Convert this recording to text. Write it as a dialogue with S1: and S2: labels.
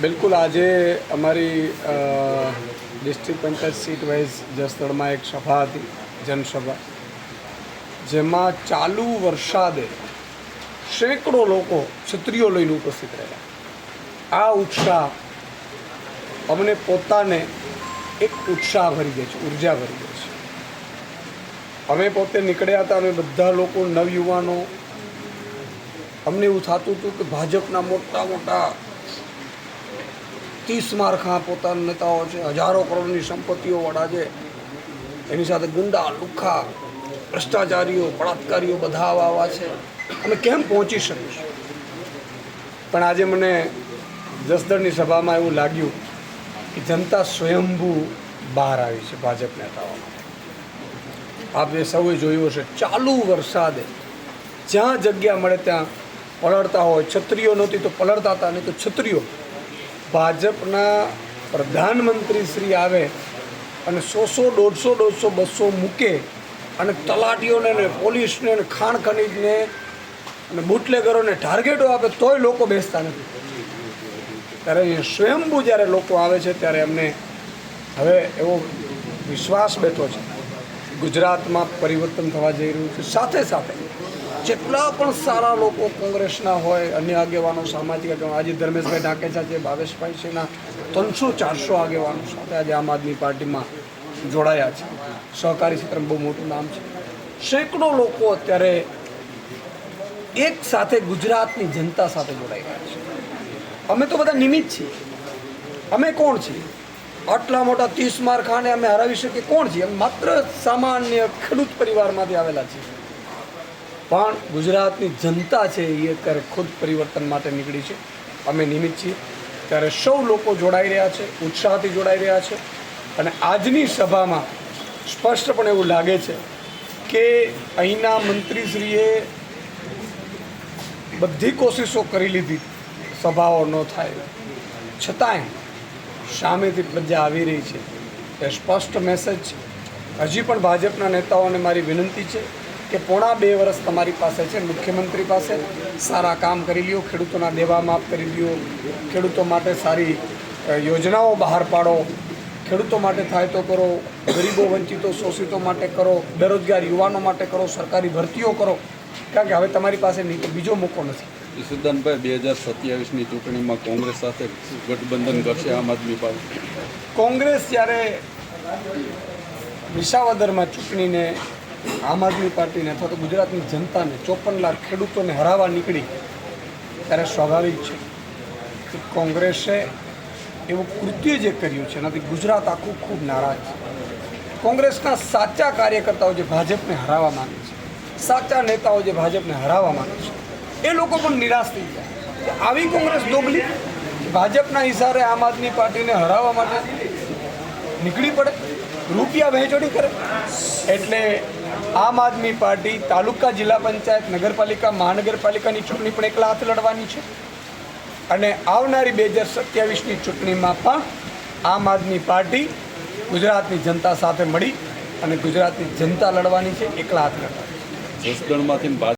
S1: બિલકુલ, આજે અમારી ડિસ્ટ્રિક્ટ પંચાયત સીટ વાઇઝ જસદણમાં એક સભા હતી, જનસભા, જેમાં ચાલુ વરસાદે સેંકડો લોકો છત્રીઓ લઈને ઉપસ્થિત રહ્યા. આ ઉત્સાહ અમને પોતાને એક ઉત્સાહ ભરી દે છે, ઊર્જા ભરી દે છે. અમે પોતે નીકળ્યા હતા અમે બધા લોકો, નવયુવાનો અમને એવું થતું હતું કે ભાજપના મોટા મોટા ત્રીસ મારખા પોતાના નેતાઓ છે, હજારો કરોડની સંપત્તિઓવાળા છે. એની સાથે ગુંડા લુખ્ખા ભ્રષ્ટાચારીઓ, બળાત્કારીઓ બધા આવા છે. અમે કેમ પહોંચી શકીશું પણ આજે મને જસદણની સભામાં એવું લાગ્યું કે જનતા સ્વયંભૂ બહાર આવી છે ભાજપ નેતાઓમાં. આપણે સૌએ જોયું હશે, ચાલુ વરસાદે જ્યાં જગ્યા મળે ત્યાં પલળતા હોય છત્રીઓ નહોતી તો પલળતા હતા, નહીં તો છત્રીઓ ભાજપના પ્રધાનમંત્રી શ્રી આવે અને સો સો, દોઢસો દોઢસો, બસો મૂકે અને તલાટીઓને ને પોલીસને ને ખાણ ખનીજને અને બુટલેગરોને ટાર્ગેટો આપે તોય લોકો બેસતા નથી. ત્યારે અહીંયા સ્વયંભૂ જ્યારે લોકો આવે છે ત્યારે એમને હવે એવો વિશ્વાસ બેઠો છે. ગુજરાતમાં પરિવર્તન થવા જઈ રહ્યું છે સાથે સાથે જેટલા પણ સારા લોકો કોંગ્રેસના હોય, અન્ય આગેવાનો, સામાજિક આગેવાનો, આજે ધર્મેશભાઈ ઢાકેચા છે ભાવેશભાઈ છેના ત્રણસો ચારસો આગેવાનો સાથે આજે આમ આદમી પાર્ટીમાં જોડાયા છે. સહકારી ક્ષેત્રમાં બહુ મોટું નામ છે. સેંકડો લોકો અત્યારે એક સાથે ગુજરાતની જનતા સાથે જોડાઈ રહ્યા છે. અમે તો બધા નિમિત્ત છીએ. અમે કોણ છીએ? આટલા મોટા ત્રીસ માર ખાને અમે હરાવી શકીએ? કોણ છીએ? અમે માત્ર સામાન્ય ખેડૂત પરિવારમાંથી આવેલા છીએ. પણ ગુજરાતની જનતા છે એ અત્યારે ખુદ પરિવર્તન માટે નીકળી છે. અમે નિમિત્ત છીએ. ત્યારે સૌ લોકો જોડાઈ રહ્યા છે, ઉત્સાહથી જોડાઈ રહ્યા છે. અને આજની સભામાં સ્પષ્ટપણે એવું લાગે છે કે અહીંના મંત્રીશ્રીએ બધી કોશિશો કરી લીધી. સભાઓ ન થાય. છતાંય સામેથી પ્રજા આવી રહી છે. એ સ્પષ્ટ મેસેજ છે. હજી પણ ભાજપના નેતાઓને મારી વિનંતી છે કે પોણા બે વર્ષ તમારી પાસે છે મુખ્યમંત્રી પાસે. સારા કામ કરી લ્યો ખેડૂતોના દેવા માફ કરી લ્યો. ખેડૂતો માટે સારી યોજનાઓ બહાર પાડો. ખેડૂતો માટે થાય તો કરો ગરીબો વંચિતો શોષિતો માટે કરો બેરોજગાર યુવાનો માટે કરો સરકારી ભરતીઓ કરો. કારણ કે હવે તમારી પાસે નહીં તો બીજો મોકો નથી.
S2: ઈસુદાનભાઈ બે હજાર સત્યાવીસની ચૂંટણીમાં કોંગ્રેસ સાથે ગઠબંધન કરશે આમ આદમી પાર્ટી.
S1: કોંગ્રેસ જ્યારે વિસાવદરમાં ચૂંટણીને આમ આદમી પાર્ટીને અથવા તો ગુજરાતની જનતાને ચોપન લાખ ખેડૂતોને હરાવવા નીકળી, ત્યારે સ્વાભાવિક છે કે કોંગ્રેસે એવું કૃત્ય જે કર્યું છે, એનાથી ગુજરાત આખું ખૂબ નારાજ છે. કોંગ્રેસના સાચા કાર્યકર્તાઓ જે ભાજપને હરાવવા માગે છે, સાચા નેતાઓ જે ભાજપને હરાવવા માગે છે, એ લોકો પણ નિરાશ થઈ ગયા. આવી કોંગ્રેસ દોગલી? ભાજપના હિસારે આમ આદમી પાર્ટીને હરાવવા માટે નીકળી પડે? રૂપિયા વહેંચોડી કરે? એટલે આમ આદમી પાર્ટી તાલુકા જિલ્લા પંચાયત, નગરપાલિકા, મહાનગરપાલિકાની ચૂંટણી પણ એકલા હાથ લડવાની છે. અને આવનારી બે હજાર સત્યાવીસની ચૂંટણીમાં પણ આમ આદમી પાર્ટી ગુજરાતની જનતા સાથે મળી અને ગુજરાતની જનતા લડવાની છે, એકલા હાથ લડવાની